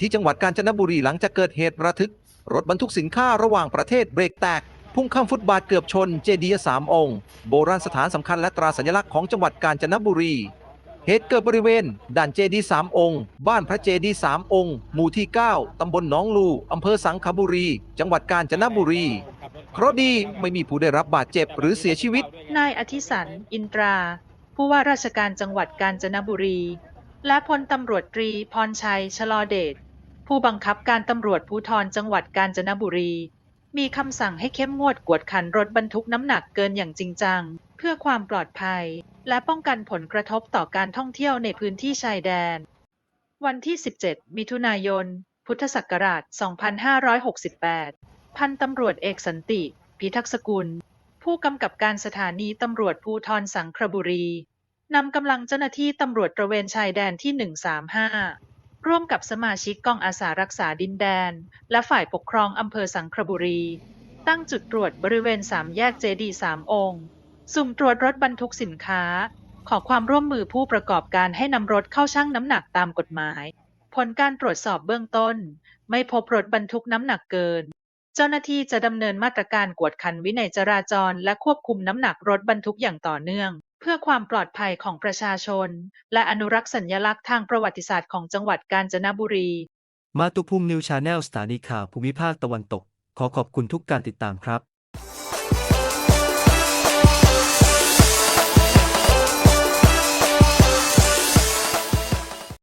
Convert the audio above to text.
ที่จังหวัดกาญจนบุรีหลังจากเกิดเหตุระทึก รถบรรทุกสินค้าระหว่างประเทศเบรกแตก พุ่งข้ามฟุตบาทเกือบชนเจดีย์สามองค์ โบราณสถานสำคัญและตราสัญลักษณ์ของจังหวัดกาญจนบุรี เหตุเกิดบริเวณด่านเจดีย์สามองค์ บ้านพระเจดีย์สามองค์ หมู่ที่ 9 ตำบลหนองลูอำเภอสังขบุรี จังหวัดกาญจนบุรีเคราะห์ดีไม่มีผู้ได้รับบาดเจ็บหรือเสียชีวิต นายอธิสันอินตรา ผู้ว่าราชการจังหวัดกาญจนบุรี และพลตำรวจตรีพรชัยชลอเดช ผู้บังคับการตำรวจภูธรจังหวัดกาญจนบุรี มีคำสั่งให้เข้มงวดกวดขันรถบรรทุกน้ำหนักเกินอย่างจริงจัง เพื่อความปลอดภัย และป้องกันผลกระทบต่อการท่องเที่ยวในพื้นที่ชายแดน วันที่ 17 มิถุนายน พุทธศักราช 2568 พันตำรวจเอกสันติ พิทักษกุล ผู้กำกับการสถานีตำรวจภูทรสังขรบุรีนำกำลังเจ้าหน้าที่ตำรวจตระเวนชายแดนที่ 135 ร่วมกับสมาชิกกองอาสารักษาดินแดน และฝ่ายปกครองอำเภอสังขรบุรี ตั้งจุดตรวจบริเวณสามแยกเจดีสามองค์สุ่มตรวจรถบรรทุกสินค้า ขอความร่วมมือผู้ประกอบการให้นำรถเข้าชั่งน้ำหนักตามกฎหมาย ผลการตรวจสอบเบื้องต้น ไม่พบรถบรรทุกน้ำหนักเกิน เจ้าหน้าที่จะดำเนินมาตรการกวดขันวินัยจราจร และควบคุมน้ำหนักรถบรรทุกอย่างต่อเนื่อง เพื่อความปลอดภัยของประชาชน และอนุรักษ์สัญลักษณ์ทางประวัติศาสตร์ของจังหวัดกาญจนบุรี มาตุภูมินิวชาแนลสถานีข่าวภูมิภาคตะวันตก ขอขอบคุณทุกการติดตามครับ